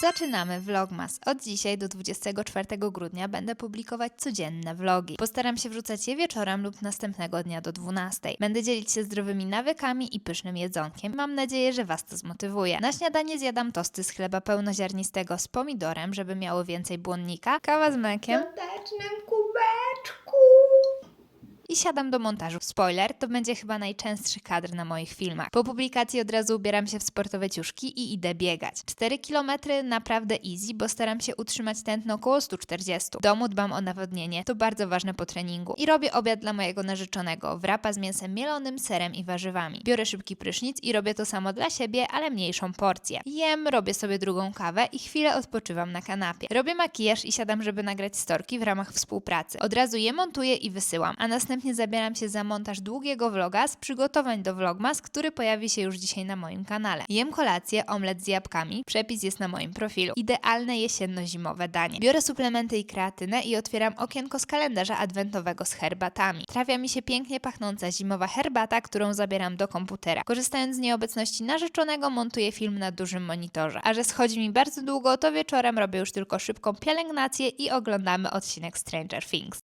Zaczynamy vlogmas. Od dzisiaj do 24 grudnia będę publikować codzienne vlogi. Postaram się wrzucać je wieczorem lub następnego dnia do 12. Będę dzielić się zdrowymi nawykami i pysznym jedzonkiem. Mam nadzieję, że Was to zmotywuje. Na śniadanie zjadam tosty z chleba pełnoziarnistego z pomidorem, żeby miało więcej błonnika, kawa z mlekiem i siadam do montażu. Spoiler, to będzie chyba najczęstszy kadr na moich filmach. Po publikacji od razu ubieram się w sportowe ciuszki i idę biegać. 4 km naprawdę easy, bo staram się utrzymać tętno około 140. W domu dbam o nawodnienie, to bardzo ważne po treningu. I robię obiad dla mojego narzeczonego, wrapa z mięsem mielonym, serem i warzywami. Biorę szybki prysznic i robię to samo dla siebie, ale mniejszą porcję. Jem, robię sobie drugą kawę i chwilę odpoczywam na kanapie. Robię makijaż i siadam, żeby nagrać storki w ramach współpracy. Od razu je montuję i wysyłam, a następnie zabieram się za montaż długiego vloga z przygotowań do vlogmas, który pojawi się już dzisiaj na moim kanale. Jem kolację, omlet z jabłkami, przepis jest na moim profilu. Idealne jesienno-zimowe danie. Biorę suplementy i kreatynę i otwieram okienko z kalendarza adwentowego z herbatami. Trafia mi się pięknie pachnąca zimowa herbata, którą zabieram do komputera. Korzystając z nieobecności narzeczonego, montuję film na dużym monitorze. A że schodzi mi bardzo długo, to wieczorem robię już tylko szybką pielęgnację i oglądamy odcinek Stranger Things.